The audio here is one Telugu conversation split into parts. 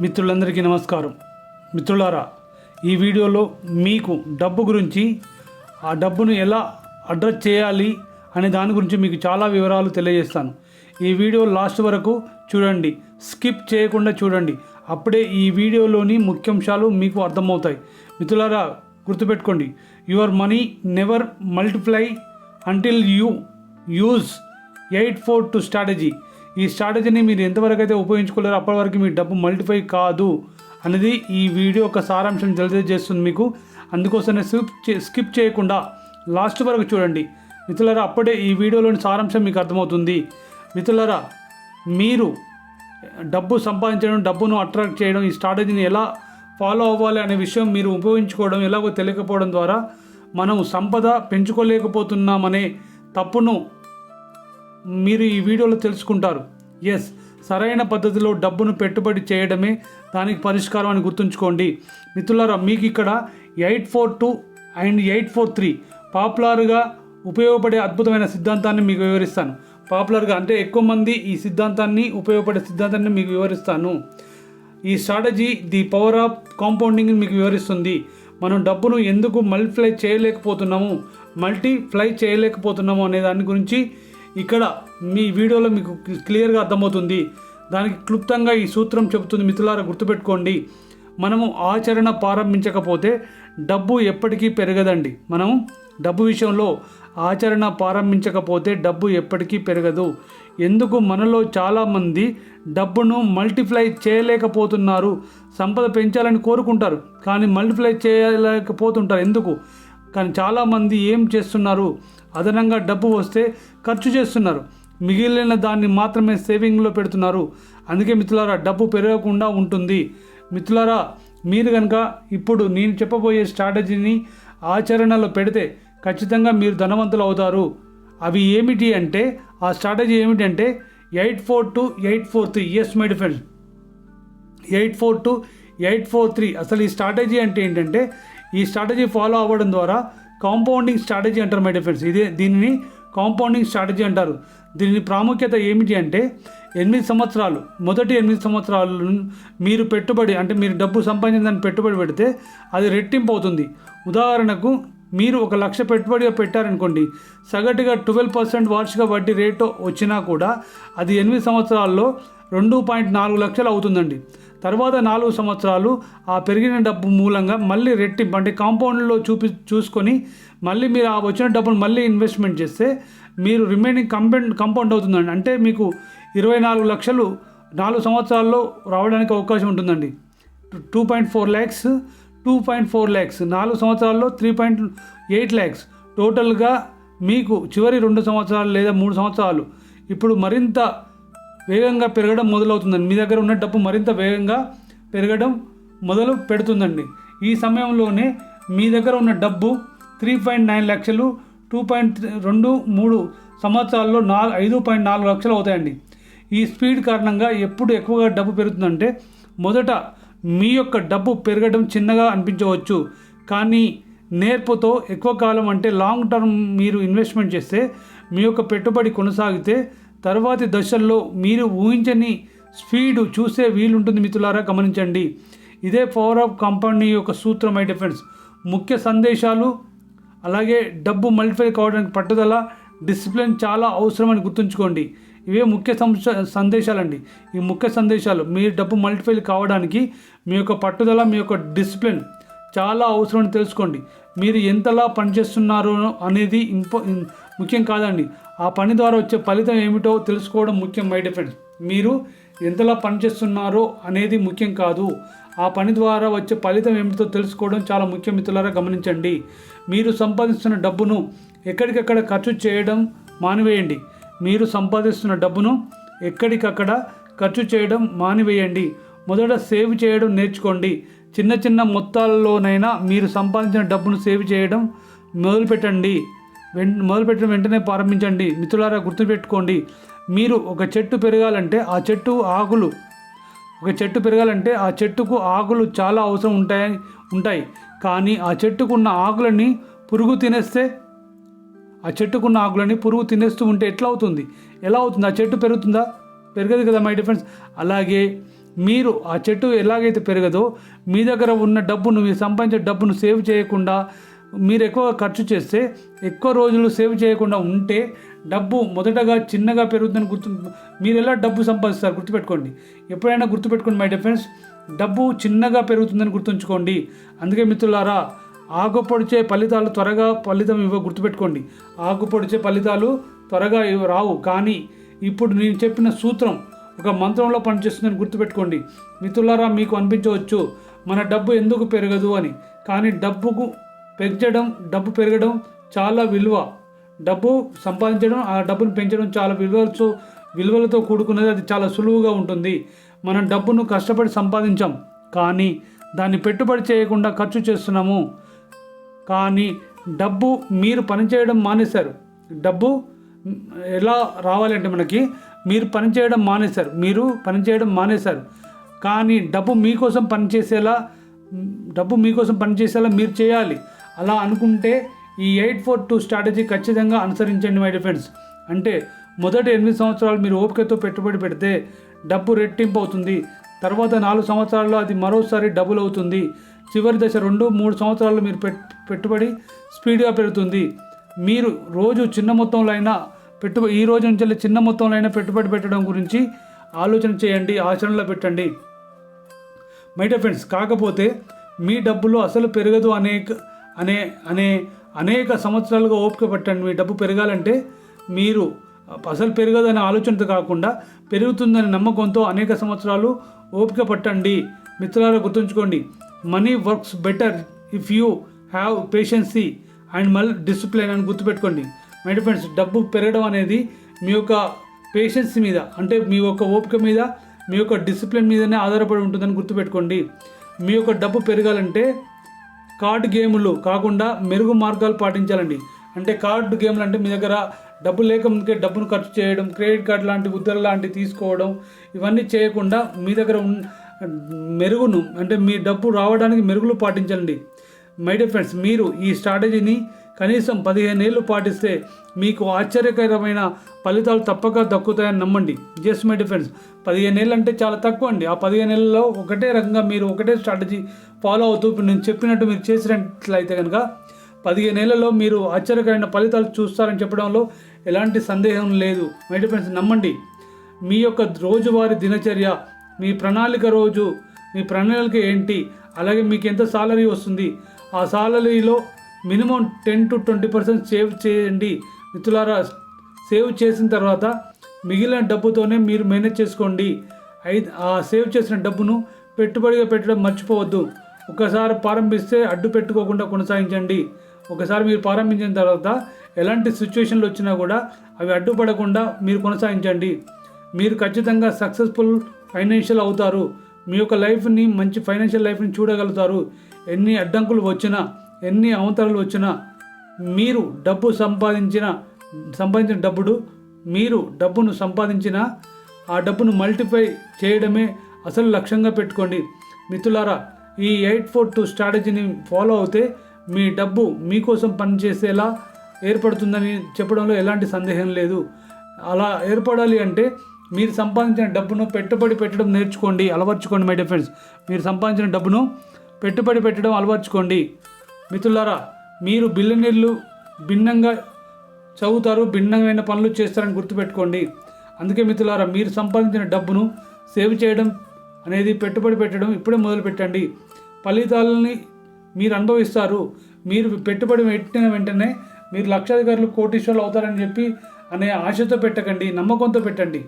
మిత్రులందరికీ నమస్కారం. మిత్రులారా ఈ వీడియోలో మీకు డబ్బు గురించి ఆ డబ్బును ఎలా అడ్రస్ చేయాలి అనే దాని గురించి మీకు చాలా వివరాలు తెలియజేస్తాను. ఈ వీడియో లాస్ట్ వరకు చూడండి. స్కిప్ చేయకుండా చూడండి. అప్పుడే ఈ వీడియోలోని ముఖ్యాంశాలు మీకు అర్థమవుతాయి. మిత్రులారా గుర్తుపెట్టుకోండి. Your money never multiply until you use eight four two strategy. ఈ స్ట్రాటజీని మీరు ఎంతవరకు అయితే ఉపయోగించుకోలేరో అప్పటి వరకు మీ డబ్బు మల్టిఫై కాదు అనేది ఈ వీడియో ఒక సారాంశం తెలియజేస్తుంది మీకు. అందుకోసమే స్కిప్ చే- స్కిప్ చేయకుండా లాస్ట్ వరకు చూడండి. మిత్రులారా అప్పుడే ఈ వీడియోలోని సారాంశం మీకు అర్థమవుతుంది. మిత్రులారా మీరు డబ్బు సంపాదించడం డబ్బును అట్రాక్ట్ చేయడం ఈ స్ట్రాటజీని ఎలా ఫాలో అవ్వాలి అనే విషయం మీరు ఉపయోగించుకోవడం ఎలాగో తెలియకపోవడం ద్వారా మనం సంపద పెంచుకోలేకపోతున్నామనే తప్పును మీరు ఈ వీడియోలో తెలుసుకుంటారు. ఎస్ సరైన పద్ధతిలో డబ్బును పెట్టుబడి చేయడమే దానికి పరిష్కారం అని గుర్తుంచుకోండి. మిత్రులారా మీకు ఇక్కడ eight four two and eight four three పాపులర్గా ఉపయోగపడే అద్భుతమైన సిద్ధాంతాన్ని మీకు వివరిస్తాను. పాపులర్గా అంటే ఎక్కువ మంది ఈ సిద్ధాంతాన్ని ఉపయోగపడే సిద్ధాంతాన్ని మీకు వివరిస్తాను. ఈ strategy the power of compounding మీకు వివరిస్తుంది. మనం డబ్బును ఎందుకు మల్టిప్లై చేయలేకపోతున్నాము మల్టీప్లై చేయలేకపోతున్నాము అనే దాని గురించి ఇక్కడ మీ వీడియోలో మీకు క్లియర్గా అర్థమవుతుంది. దానికి క్లుప్తంగా ఈ సూత్రం చెబుతుంది మిత్రులారా గుర్తుపెట్టుకోండి. మనము ఆచరణ ప్రారంభించకపోతే డబ్బు ఎప్పటికీ పెరగదండి. మనము డబ్బు విషయంలో ఆచరణ ప్రారంభించకపోతే డబ్బు ఎప్పటికీ పెరగదు. ఎందుకు? మనలో చాలామంది డబ్బును మల్టిప్లై చేయలేకపోతున్నారు. సంపద పెంచాలని కోరుకుంటారు కానీ మల్టిప్లై చేయలేకపోతుంటారు. ఎందుకు? కానీ చాలామంది ఏం చేస్తున్నారు? అదనంగా డబ్బు వస్తే ఖర్చు చేస్తున్నారు. మిగిలిన దాన్ని మాత్రమే సేవింగ్లో పెడుతున్నారు. అందుకే మిత్రులారా డబ్బు పెరగకుండా ఉంటుంది. మిత్రులారా మీరు కనుక ఇప్పుడు నేను చెప్పబోయే స్ట్రాటజీని ఆచరణలో పెడితే ఖచ్చితంగా మీరు ధనవంతులు అవుతారు. అవి ఏమిటి అంటే ఆ స్ట్రాటజీ ఏమిటంటే eight four two eight four three. Yes my eight four two eight four three. అసలు ఈ స్ట్రాటజీ అంటే ఏంటంటే ఈ స్ట్రాటజీ ఫాలో అవ్వడం ద్వారా కాంపౌండింగ్ స్ట్రాటజీ అంటారు మై డిఫెన్స్ ఇదే దీనిని కాంపౌండింగ్ స్ట్రాటజీ అంటారు. దీని ప్రాముఖ్యత ఏమిటి అంటే ఎనిమిది సంవత్సరాలు మొదటి ఎనిమిది సంవత్సరాలు మీరు పెట్టుబడి అంటే మీరు డబ్బు సంపాదించిన పెట్టుబడి పెడితే అది రెట్టింపు అవుతుంది. ఉదాహరణకు మీరు ఒక లక్ష పెట్టుబడిగా పెట్టారనుకోండి సగటుగా ట్వెల్వ్ పర్సెంట్ వార్షిక వడ్డీ రేటు వచ్చినా కూడా అది ఎనిమిది సంవత్సరాల్లో రెండు పాయింట్ నాలుగు లక్షలు అవుతుందండి. తర్వాత నాలుగు సంవత్సరాలు ఆ పెరిగిన డబ్బు మూలంగా మళ్ళీ రెట్టింపు అంటే కాంపౌండ్లో చూపి చూసుకొని మళ్ళీ మీరు ఆ వచ్చిన డబ్బును మళ్ళీ ఇన్వెస్ట్మెంట్ చేస్తే మీరు రిమైనింగ్ కంపౌండ్ కంపౌండ్ అవుతుందండి. అంటే మీకు ఇరవై నాలుగు లక్షలు నాలుగు సంవత్సరాల్లో రావడానికి అవకాశం ఉంటుందండి. Two point four lakhs two point four lakhs నాలుగు సంవత్సరాల్లో త్రీ పాయింట్ ఎయిట్ ల్యాక్స్. టోటల్గా మీకు చివరి రెండు సంవత్సరాలు లేదా మూడు సంవత్సరాలు. ఇప్పుడు మరింత వేగంగా పెరగడం మొదలవుతుందండి. మీ దగ్గర ఉన్న డబ్బు మరింత వేగంగా పెరగడం మొదలు పెడుతుందండి. ఈ సమయంలోనే మీ దగ్గర ఉన్న డబ్బు త్రీ పాయింట్ నైన్ లక్షలు టూ పాయింట్ రెండు మూడు సంవత్సరాల్లో నాలుగు ఐదు పాయింట్ నాలుగు లక్షలు అవుతాయండి. ఈ స్పీడ్ కారణంగా ఎప్పుడు ఎక్కువగా డబ్బు పెరుగుతుందంటే మొదట మీ యొక్క డబ్బు పెరగడం చిన్నగా అనిపించవచ్చు. కానీ నేర్పుతో ఎక్కువ కాలం అంటే లాంగ్ టర్మ్ మీరు ఇన్వెస్ట్మెంట్ చేస్తే మీ యొక్క పెట్టుబడి కొనసాగితే తర్వాతి దశల్లో మీరు ఊహించని స్పీడ్ చూసే వీలుంటుంది మిత్రులారా గమనించండి. ఇదే పవర్ ఆఫ్ కంపెనీ యొక్క సూత్రం మై డిఫెన్స్ ముఖ్య సందేశాలు అలాగే డబ్బు మల్టిఫై కావడానికి పట్టుదల డిసిప్లిన్ చాలా అవసరమని గుర్తుంచుకోండి. ఇవే ముఖ్య సందేశాలండి. ఈ ముఖ్య సందేశాలు మీ డబ్బు మల్టిఫై కావడానికి మీ యొక్క పట్టుదల మీ యొక్క డిసిప్లిన్ చాలా అవసరమని తెలుసుకోండి. మీరు ఎంతలా పనిచేస్తున్నారో అనేది ఇంపో ముఖ్యం కాదండి. ఆ పని ద్వారా వచ్చే ఫలితం ఏమిటో తెలుసుకోవడం ముఖ్యం మై డిఫెండ్స్ మీరు ఎంతలా పనిచేస్తున్నారో అనేది ముఖ్యం కాదు. ఆ పని ద్వారా వచ్చే ఫలితం ఏమిటో తెలుసుకోవడం చాలా ముఖ్యం మిత్రులారా గమనించండి. మీరు సంపాదిస్తున్న డబ్బును ఎక్కడికక్కడ ఖర్చు చేయడం మానివేయండి. మీరు సంపాదిస్తున్న డబ్బును ఎక్కడికక్కడ ఖర్చు చేయడం మానివేయండి. మొదట సేవ్ చేయడం నేర్చుకోండి. చిన్న చిన్న మొత్తాల్లోనైనా మీరు సంపాదించిన డబ్బును సేవ్ చేయడం మొదలుపెట్టండి. వెంట మొదలుపెట్టిన వెంటనే ప్రారంభించండి. మిత్రులారా గుర్తుపెట్టుకోండి. మీరు ఒక చెట్టు పెరగాలంటే ఆ చెట్టు ఆకులు. ఒక చెట్టు పెరగాలంటే ఆ చెట్టుకు ఆకులు చాలా అవసరం ఉంటాయి ఉంటాయి. కానీ ఆ చెట్టుకున్న ఆకులని పురుగు తినేస్తే ఆ చెట్టుకున్న ఆకులని పురుగు తినేస్తూ ఉంటే ఎట్లా అవుతుంది? ఎలా అవుతుంది? ఆ చెట్టు పెరుగుతుందా? పెరగదు కదా మై డిఫరెన్స్ అలాగే మీరు ఆ చెట్టు ఎలాగైతే పెరగదో మీ దగ్గర ఉన్న డబ్బును మీరు సంపాదించే డబ్బును సేవ్ చేయకుండా మీరు ఎక్కువ ఖర్చు చేస్తే ఎక్కువ రోజులు సేవ్ చేయకుండా ఉంటే డబ్బు మొదటగా చిన్నగా పెరుగుతుందని గుర్తు మీరు ఎలా డబ్బు సంపాదిస్తారు గుర్తుపెట్టుకోండి. ఎప్పుడైనా గుర్తుపెట్టుకోండి మై డిఫరెన్స్ డబ్బు చిన్నగా పెరుగుతుందని గుర్తుంచుకోండి. అందుకే మిత్రులారా ఆగుపడిచే ఫలితాలు త్వరగా ఫలితం ఇవ్వ గుర్తుపెట్టుకోండి. ఆకుపొడిచే ఫలితాలు త్వరగా ఇవ్వ- రావు. కానీ ఇప్పుడు నేను చెప్పిన సూత్రం ఒక మంత్రంలో పనిచేస్తుందని గుర్తుపెట్టుకోండి. మిత్రులారా మీకు అనిపించవచ్చు మన డబ్బు ఎందుకు పెరగదు అని. కానీ డబ్బుకు పెంచడం డబ్బు పెరగడం చాలా విలువ. డబ్బు సంపాదించడం ఆ డబ్బును పెంచడం చాలా విలువలతో విలువలతో కూడుకున్నది అది చాలా సులువుగా ఉంటుంది. మనం డబ్బును కష్టపడి సంపాదించాం కానీ దాన్ని పెట్టుబడి చేయకుండా ఖర్చు చేస్తున్నాము కానీ డబ్బు మీరు పనిచేయడం మానేశారు. డబ్బు ఎలా రావాలంటే మనకి మీరు పనిచేయడం మానేశారు. మీరు పనిచేయడం మానేశారు కానీ డబ్బు మీకోసం పనిచేసేలా డబ్బు మీకోసం పనిచేసేలా మీరు చేయాలి. అలా అనుకుంటే ఈ ఎయిట్ ఫోర్ టూ స్ట్రాటజీ ఖచ్చితంగా అనుసరించండి మై డిఫెండ్స్ అంటే మొదటి ఎనిమిది సంవత్సరాలు మీరు ఓపికతో పెట్టుబడి పెడితే డబ్బు రెట్టింపు అవుతుంది. తర్వాత నాలుగు సంవత్సరాల్లో అది మరోసారి డబుల్ అవుతుంది. చివరి దశ రెండు మూడు సంవత్సరాలు మీరు పెట్ పెట్టుబడి స్పీడ్గా పెరుగుతుంది. మీరు రోజు చిన్న మొత్తంలో అయినా పెట్టుబడి ఈ రోజు నుంచి చిన్న మొత్తంలో అయినా పెట్టుబడి పెట్టడం గురించి ఆలోచన చేయండి ఆచరణలో పెట్టండి. మైట ఫ్రెండ్స్ కాకపోతే మీ డబ్బులు అసలు పెరగదు అనేక అనే అనే అనేక సంవత్సరాలుగా ఓపిక పట్టండి మీ డబ్బు పెరగాలంటే మీరు అసలు పెరగదనే ఆలోచనతో కాకుండా పెరుగుతుందనే నమ్మకంతో అనేక సంవత్సరాలు ఓపిక పట్టండి. మిత్రులారా గుర్తుంచుకోండి money works better if you have patience and మళ్ళీ డిసిప్లిన్ అని గుర్తుపెట్టుకోండి. మై ఫ్రెండ్స్ డబ్బు పెరగడం అనేది మీ యొక్క పేషెన్స్ మీద అంటే మీ యొక్క ఓపిక మీద మీ యొక్క డిసిప్లిన్ మీదనే ఆధారపడి ఉంటుందని గుర్తుపెట్టుకోండి. మీ యొక్క డబ్బు పెరగాలంటే కార్డ్ గేములు కాకుండా మెరుగు మార్గాలు పాటించాలండి. అంటే కార్డు గేమ్లు అంటే మీ దగ్గర డబ్బు లేక ముందుకే డబ్బును ఖర్చు చేయడం క్రెడిట్ కార్డ్ లాంటి ఉద్దరు లాంటివి తీసుకోవడం ఇవన్నీ చేయకుండా మీ దగ్గర ఉన్న మెరుగును అంటే మీ డబ్బు రావడానికి మెరుగులు పాటించండి. మై డియర్ ఫ్రెండ్స్ మీరు ఈ స్ట్రాటజీని కనీసం పదిహేను ఏళ్ళు పాటిస్తే మీకు ఆశ్చర్యకరమైన ఫలితాలు తప్పక దక్కుతాయని నమ్మండి. జస్ట్ మై డిఫరెన్స్ పదిహేను ఏళ్ళు అంటే చాలా తక్కువ అండి. ఆ పదిహేను ఏళ్ళలో ఒకటే రకంగా మీరు ఒకటే స్ట్రాటజీ ఫాలో అవుతూ ఇప్పుడు నేను చెప్పినట్టు మీరు చేసినట్లయితే కనుక పదిహేను ఏళ్ళలో మీరు ఆశ్చర్యకరమైన ఫలితాలు చూస్తారని చెప్పడంలో ఎలాంటి సందేహం లేదు. మై ఫ్రెండ్స్ నమ్మండి. మీ యొక్క రోజువారి దినచర్య మీ ప్రణాళిక రోజు మీ ప్రణాళిక ఏంటి? అలాగే మీకు ఎంత సాలరీ వస్తుంది? ఆ సాలరీలో minimum ten to twenty percent save చేయండి. మిత్రులారా సేవ్ చేసిన తర్వాత మిగిలిన డబ్బుతోనే మీరు మేనేజ్ చేసుకోండి. ఐదు ఆ సేవ్ చేసిన డబ్బును పెట్టుబడిగా పెట్టడం మర్చిపోవద్దు. ఒకసారి ప్రారంభిస్తే అడ్డు పెట్టుకోకుండా కొనసాగించండి. ఒకసారి మీరు ప్రారంభించిన తర్వాత ఎలాంటి సిచ్యువేషన్లు వచ్చినా కూడా అవి అడ్డుపడకుండా మీరు కొనసాగించండి. మీరు ఖచ్చితంగా సక్సెస్ఫుల్ ఫైనాన్షియల్ అవుతారు. మీ యొక్క లైఫ్ని మంచి ఫైనాన్షియల్ లైఫ్ని చూడగలుగుతారు. ఎన్ని అడ్డంకులు వచ్చినా ఎన్ని అవతరాలు వచ్చినా మీరు డబ్బు సంపాదించిన సంపాదించిన డబ్బుడు మీరు డబ్బును సంపాదించిన ఆ డబ్బును మల్టిఫై చేయడమే అసలు లక్ష్యంగా పెట్టుకోండి. మిత్రులారా ఈ ఎయిట్ ఫోర్ టూ స్ట్రాటజీని ఫాలో అవుతే మీ డబ్బు మీకోసం పనిచేసేలా ఏర్పడుతుందని చెప్పడంలో ఎలాంటి సందేహం లేదు. అలా ఏర్పడాలి అంటే మీరు సంపాదించిన డబ్బును పెట్టుబడి పెట్టడం నేర్చుకోండి అలవర్చుకోండి మై డియర్ మీరు సంపాదించిన డబ్బును పెట్టుబడి పెట్టడం అలవర్చుకోండి. మిత్రులారా మీరు బిల్లనీళ్ళు భిన్నంగా చదువుతారు భిన్నమైన పనులు చేస్తారని గుర్తుపెట్టుకోండి. అందుకే మిత్రులారా మీరు సంపాదించిన డబ్బును సేవ్ చేయడం అనేది పెట్టుబడి పెట్టడం ఇప్పుడే మొదలు పెట్టండి ఫలితాలని మీరు అనుభవిస్తారు. మీరు పెట్టుబడి పెట్టిన వెంటనే మీరు లక్షాధికారులు కోటీశ్వరులు అవుతారని చెప్పి అనే ఆశతో పెట్టకండి నమ్మకంతో పెట్టండి.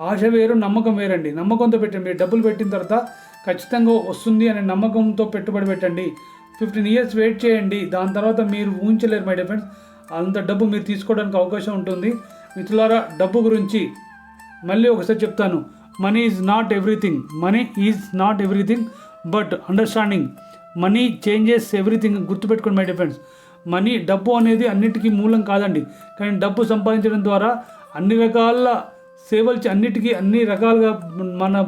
ఆశ వేరు నమ్మకం వేరండి. నమ్మకంతో పెట్టండి. మీరు డబ్బులు పెట్టిన తర్వాత ఖచ్చితంగా వస్తుంది అనే నమ్మకంతో పెట్టుబడి పెట్టండి. ఫిఫ్టీన్ ఇయర్స్ వెయిట్ చేయండి. దాని తర్వాత మీరు ఊహించలేరు మై డియర్ ఫ్రెండ్స్. అంత డబ్బు మీరు తీసుకోవడానికి అవకాశం ఉంటుంది. మిత్రులారా డబ్బు గురించి మళ్ళీ ఒకసారి చెప్తాను. Money is not everything money is not everything but understanding money changes everything గుర్తుపెట్టుకోండి మై డిఫెండ్స్ మనీ డబ్బు అనేది అన్నిటికీ మూలం కాదండి. కానీ డబ్బు సంపాదించడం ద్వారా అన్ని రకాల సేవలు అన్నిటికీ అన్ని రకాలుగా మన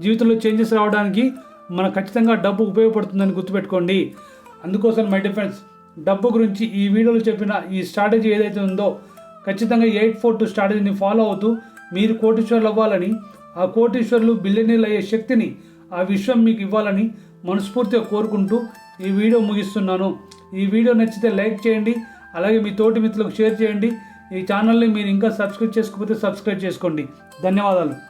జీవితంలో చేంజెస్ రావడానికి మన ఖచ్చితంగా డబ్బు ఉపయోగపడుతుందని గుర్తుపెట్టుకోండి. అందుకోసం మై డిఫెండ్స్ డబ్బు గురించి ఈ వీడియోలో చెప్పిన ఈ స్ట్రాటజీ ఏదైతే ఉందో ఖచ్చితంగా ఎయిట్ ఫోర్ టూ స్ట్రాటజీని ఫాలో అవుతూ మీరు కోటీశ్వర్లు అవ్వాలని ఆ కోటీశ్వర్లు బిలియనీర్లు అయ్యే శక్తిని ఆ విశ్వం మీకు ఇవ్వాలని మనస్ఫూర్తిగా కోరుకుంటూ ఈ వీడియో ముగిస్తున్నాను. ఈ వీడియో నచ్చితే లైక్ చేయండి అలాగే మీ తోటి మిత్రులకు షేర్ చేయండి. ఈ ఛానల్ని మీరు ఇంకా సబ్స్క్రైబ్ చేసుకోకపోతే సబ్స్క్రైబ్ చేసుకోండి. ధన్యవాదాలు.